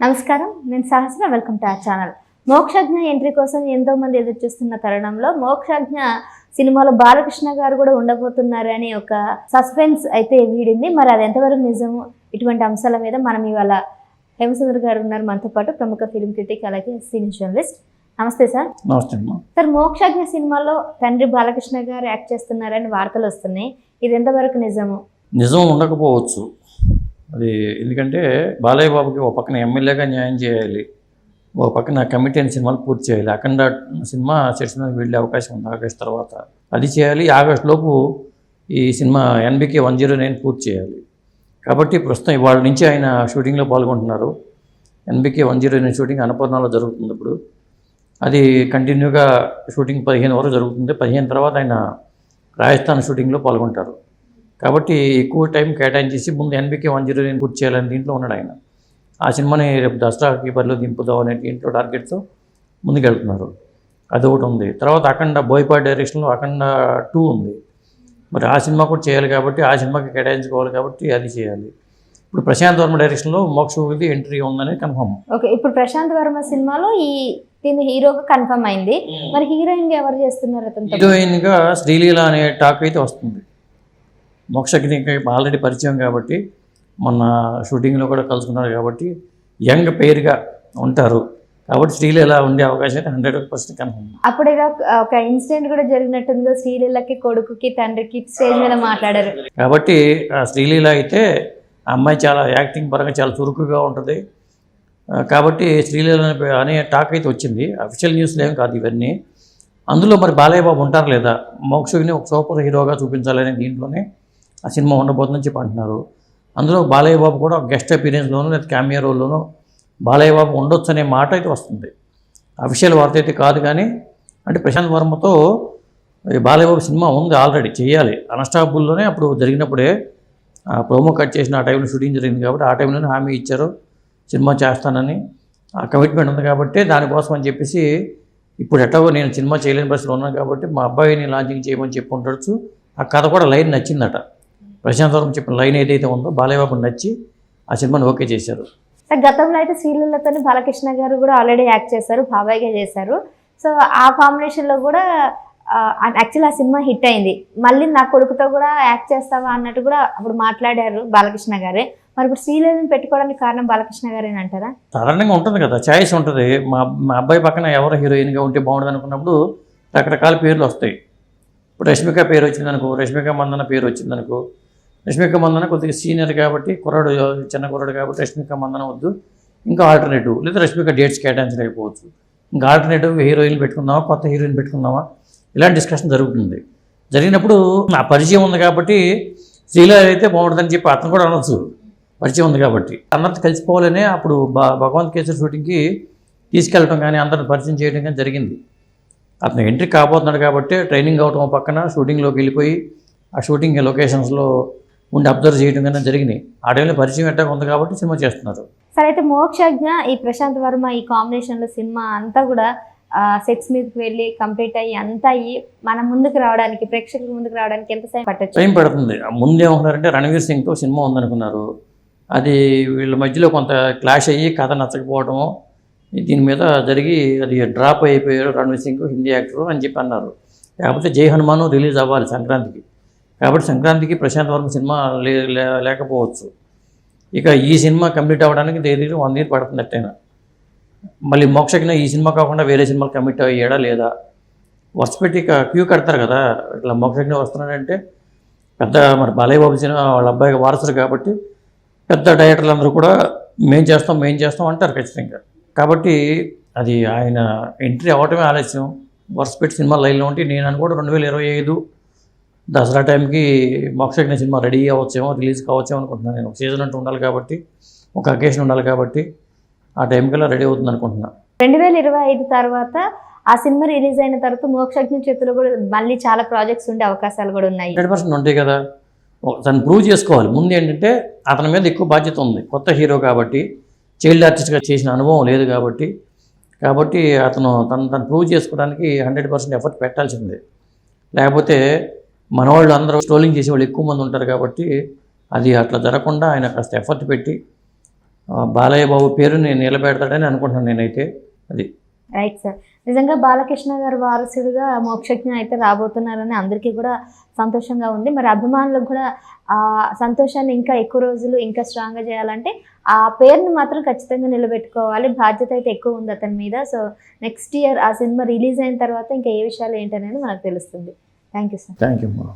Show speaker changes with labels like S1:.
S1: నమస్కారం నేను Sahasra welcome to our channel. Mokshagna entry కోసం ఎంతో మంది ఎదురు చూస్తున్న తరుణంలో మోక్షజ్ఞ సినిమాలో బాలకృష్ణ గారు కూడా ఉండబోతున్నారు అని ఒక సస్పెన్స్ అయితే వీడింది. మరి అది ఎంతవరకు నిజము? ఇటువంటి అంశాల మీద మనం ఇవాళ హేమసుందర్ గారు ఉన్నారు మనతో పాటు ప్రముఖ ఫిల్మ్ క్రిటిక్ అలాగే సీనియర్ జర్నలిస్ట్ నమస్తే సార్.
S2: నమస్తే
S1: సార్ మోక్షజ్ఞ సినిమాలో తండ్రి బాలకృష్ణ గారు యాక్ట్ చేస్తున్నారని వార్తలు వస్తున్నాయి. ఇది ఎంతవరకు నిజము?
S2: నిజం ఉండకపోవచ్చు. అది ఎందుకంటే బాలయ్య బాబుకి ఒక పక్కన ఎమ్మెల్యేగా న్యాయం చేయాలి. ఒక పక్కన కమిటీ అని సినిమాలు పూర్తి చేయాలి. అఖండ సినిమా సెట్స్ మీద వెళ్ళే అవకాశం ఉంది ఆగస్ట్ తర్వాత. అది చేయాలి. ఆగస్ట్ లోపు ఈ సినిమా ఎన్బికే వన్ జీరో నైన్ పూర్తి చేయాలి. కాబట్టి ప్రస్తుతం ఇవాళ నుంచి ఆయన షూటింగ్లో పాల్గొంటున్నారు. NBK one zero nine shooting అన్నపూర్ణలో జరుగుతుంది ఇప్పుడు. అది కంటిన్యూగా షూటింగ్ పదిహేను వరకు జరుగుతుంది. పదిహేను తర్వాత ఆయన రాజస్థాన్ షూటింగ్లో పాల్గొంటారు. కాబట్టి ఎక్కువ టైం కేటాయించేసి ముందు ఎన్బికే వన్ జీరో నైన్ పూర్తి చేయాలని దీంట్లో ఉన్నాడు ఆయన. ఆ సినిమాని రేపు దసరాకి బరిలో దింపుదాం అనే దీంట్లో టార్గెట్తో ముందుకెళ్తున్నారు. అది ఒకటి ఉంది. తర్వాత అఖండ బోయపాటి డైరెక్షన్లో అఖండ టూ ఉంది. మరి ఆ సినిమా కూడా చేయాలి కాబట్టి ఆ సినిమాకి కేటాయించుకోవాలి కాబట్టి అది చేయాలి. ఇప్పుడు ప్రశాంత్ వర్మ డైరెక్షన్లో మోక్షది ఎంట్రీ ఉందని కన్ఫర్మ్.
S1: ఓకే ఇప్పుడు ప్రశాంత్ వర్మ సినిమాలో ఈ దీని హీరోగా కన్ఫర్మ్ అయింది. మరి హీరోయిన్ ఎవరు చేస్తున్నారు
S2: హీరోయిన్గా శ్రీలీల అనే టాక్ అయితే వస్తుంది. మోక్షకి ఆల్రెడీ పరిచయం కాబట్టి మొన్న షూటింగ్లో కూడా కలుసుకున్నారు కాబట్టి యంగ్ పేరుగా ఉంటారు. కాబట్టి శ్రీలీల ఉండే అవకాశం అయితే హండ్రెడ్ పర్సెంట్ కన్ఫర్మ్.
S1: అప్పుడు ఏదో ఒక ఇన్సిడెంట్ కూడా జరిగినట్టుంది శ్రీలీలకి కొడుకుకి తండ్రికి స్టేజ్ మీద మాట్లాడారు.
S2: కాబట్టి ఆ శ్రీలీల అయితే ఆ అమ్మాయి చాలా యాక్టింగ్ పరంగా చాలా చురుకుగా ఉంటుంది. కాబట్టి శ్రీలీల అనే- అనే టాక్ అయితే వచ్చింది. అఫీషియల్ న్యూస్లో ఏం కాదు ఇవన్నీ. అందులో మరి బాలయ్య బాబు ఉంటారు లేదా? మోక్షని ఒక సూపర్ హీరోగా చూపించాలనే దీంట్లోనే ఆ సినిమా ఉండబోతుందని చెప్పి అంటున్నారు అందులో బాలయ్య బాబు కూడా ఒక గెస్ట్ అపీరియన్స్లోనూ లేదా క్యామియా రోల్లోనూ బాలయ్య బాబు ఉండొచ్చు అనే మాట అయితే వస్తుంది. అఫీషియల్ వార్త అయితే కాదు కానీ అంటే ప్రశాంత్ వర్మతో బాలయ్య బాబు సినిమా ఉంది ఆల్రెడీ చేయాలి. అన్స్టాపుల్లోనే అప్పుడు జరిగినప్పుడే ఆ ప్రోమో కట్ చేసిన ఆ టైంలో షూటింగ్ జరిగింది కాబట్టి ఆ టైంలోనే హామీ ఇచ్చారు సినిమా చేస్తానని. ఆ కమిట్మెంట్ ఉంది కాబట్టి దానికోసం అని చెప్పేసి ఇప్పుడు ఎట్టగో నేను సినిమా చేయలేని పరిస్థితిలో ఉన్నాను కాబట్టి మా అబ్బాయిని లాంచింగ్ చేయమని చెప్పి ఉండొచ్చు. ఆ కథ కూడా లైన్ నచ్చిందట. ప్రశాంత్ వర్మ చెప్పిన లైన్ ఏదైతే ఉందో బాలయ్య బాబు నచ్చి ఆ సినిమాని ఓకే చేశారు.
S1: సార్ గతంలో అయితే శ్రీలీలతో బాలకృష్ణ గారు కూడా ఆల్రెడీ యాక్ట్ చేశారు బాబాయ్గా చేశారు. సో ఆ కాంబినేషన్లో కూడా యాక్చువల్ ఆ సినిమా హిట్ అయింది. మళ్ళీ నా కొడుకుతో కూడా యాక్ట్ చేస్తావా అన్నట్టు కూడా అప్పుడు మాట్లాడారు బాలకృష్ణ గారే. మరి ఇప్పుడు శ్రీలీలను పెట్టుకోవడానికి కారణం బాలకృష్ణ గారేనా అంటారా?
S2: సాధారణంగా ఉంటుంది కదా ఛాయిస్ ఉంటుంది. మా మా అబ్బాయి పక్కన ఎవరు హీరోయిన్గా ఉంటే బాగుంటుంది అనుకున్నప్పుడు రకరకాల పేర్లు వస్తాయి. ఇప్పుడు రష్మిక పేరు వచ్చిందనుకో రష్మిక మందన పేరు వచ్చిందనుకో రష్మిక మందన కొద్దిగా సీనియర్ కాబట్టి కుర్రాడు చిన్న కుర్రాడు కాబట్టి రష్మిక మందన వద్దు. ఇంకా ఆల్టర్నేటివ్ లేదా రష్మిక డేట్స్ కేటాయించలేకపోవచ్చు ఇంకా ఆల్టర్నేటివ్ హీరోయిన్ పెట్టుకుందామా కొత్త హీరోయిన్ పెట్టుకుందామా? ఇలాంటి డిస్కషన్ జరుగుతుంది. జరిగినప్పుడు నా పరిచయం ఉంది కాబట్టి శ్రీలా అయితే బాగుంటుందని చెప్పి అతను కూడా అనొచ్చు. పరిచయం ఉంది కాబట్టి అందరితో కలిసిపోవాలనే అప్పుడు భగవంత్ కేసరి షూటింగ్కి తీసుకెళ్ళటం కానీ అందరిని పరిచయం చేయడం కానీ జరిగింది. అతను ఎంట్రీ కాబోతున్నాడు కాబట్టి ట్రైనింగ్ అవటం పక్కన షూటింగ్లోకి వెళ్ళిపోయి ఆ షూటింగ్ లొకేషన్స్లో ఉండి అబ్జర్వ్ చేయడం కానీ జరిగినాయి. ఆ టైంలో పరిచయం ఎట్టా ఉంది కాబట్టి సినిమా చేస్తున్నారు.
S1: సరే అయితే మోక్షజ్ఞ ఈ ప్రశాంత్ వర్మ ఈ కాంబినేషన్లో సినిమా అంతా కూడా సెట్స్ మీదకి వెళ్ళి కంప్లీట్ అయ్యి అంతా అయ్యి మన ముందుకు రావడానికి ప్రేక్షకుల ముందుకు రావడానికి ఎంత సమయం పట్టచ్చు?
S2: టైం పడుతుంది. ముందేమనుకున్నారంటే రణవీర్ సింగ్తో సినిమా ఉందనుకున్నారు. అది వీళ్ళ మధ్యలో కొంత క్లాష్ అయ్యి కథ నచ్చకపోవడం దీని మీద జరిగి అది డ్రాప్ అయిపోయారు రణవీర్ సింగ్ హిందీ యాక్టర్ అని చెప్పి అన్నారు. కాకపోతే జై హనుమాన్ రిలీజ్ అవ్వాలి సంక్రాంతికి. కాబట్టి సంక్రాంతికి ప్రశాంత్ వర్మ సినిమా లే లేకపోవచ్చు. ఇక ఈ సినిమా కంప్లీట్ అవ్వడానికి దగ్గర వన్ ఇయర్ పడుతుంది అట్టైనా? మళ్ళీ మోక్షకిన ఈ సినిమా కాకుండా వేరే సినిమాలు కమిట్ అయ్యాడా లేదా? వర్షపెట్టి క్యూ కడతారు కదా? ఇట్లా మోక్షజ్ఞ వస్తున్నాడంటే పెద్ద మరి బాలయ్య బాబు సినిమా వాళ్ళ అబ్బాయికి వారసుడు కాబట్టి పెద్ద డైరెక్టర్లు అందరూ కూడా మేం చేస్తాం మేం చేస్తాం అంటారు ఖచ్చితంగా. కాబట్టి అది ఆయన ఎంట్రీ అవ్వటమే ఆలస్యం. వర్షపెట్టి సినిమా లైన్లో ఉంటే నేను అనుకోవడం రెండు వేల ఇరవై ఐదు దసరా టైంకి మోక్షజ్ఞ సినిమా రెడీ అవ్వచ్చేమో రిలీజ్ కావచ్చేమో అనుకుంటున్నాను నేను. ఒక సీజన్ అంటూ ఉండాలి కాబట్టి ఒక అకేషన్ ఉండాలి కాబట్టి ఆ టైం కల్లా రెడీ అవుతుంది అనుకుంటున్నాను
S1: రెండు వేల ఇరవై ఐదు తర్వాత ఆ సినిమా రిలీజ్ అయిన తర్వాత మోక్షజ్ఞ చేతిలో కూడా మళ్ళీ చాలా ప్రాజెక్ట్స్ ఉండే అవకాశాలు కూడా ఉన్నాయి.
S2: హండ్రెడ్ పర్సెంట్ ఉంటాయి కదా. తను ప్రూవ్ చేసుకోవాలి. ముందు ఏంటంటే అతని మీద ఎక్కువ బాధ్యత ఉంది. కొత్త హీరో కాబట్టి చైల్డ్ ఆర్టిస్ట్గా చేసిన అనుభవం లేదు కాబట్టి కాబట్టి అతను తను తను ప్రూవ్ చేసుకోవడానికి హండ్రెడ్ పర్సెంట్ ఎఫర్ట్ పెట్టాల్సిందే. లేకపోతే మన వాళ్ళు అందరూ స్ట్రోలింగ్ చేసే వాళ్ళు ఎక్కువ మంది ఉంటారు కాబట్టి అది అట్లా జరగకుండా ఆయన కాస్త ఎఫర్ట్ పెట్టి బాలయ్య బాబు పేరు నేను నిలబెడతాడని అనుకుంటున్నాను నేనైతే. అది.
S1: రైట్ సార్ నిజంగా బాలకృష్ణ గారు వారసుడిగా మోక్షజ్ఞ అయితే రాబోతున్నారని అందరికీ కూడా సంతోషంగా ఉంది. మరి అభిమానులకు కూడా ఆ సంతోషాన్ని ఇంకా ఎక్కువ రోజులు ఇంకా స్ట్రాంగ్గా చేయాలంటే ఆ పేరుని మాత్రం ఖచ్చితంగా నిలబెట్టుకోవాలి. బాధ్యత అయితే ఎక్కువ ఉంది అతని మీద. సో నెక్స్ట్ ఇయర్ ఆ సినిమా రిలీజ్ అయిన తర్వాత ఇంకా ఏ విషయాలు ఏంటనేది మనకు తెలుస్తుంది. தேங்க்யூ
S2: சார் தேங்க்யூம்மா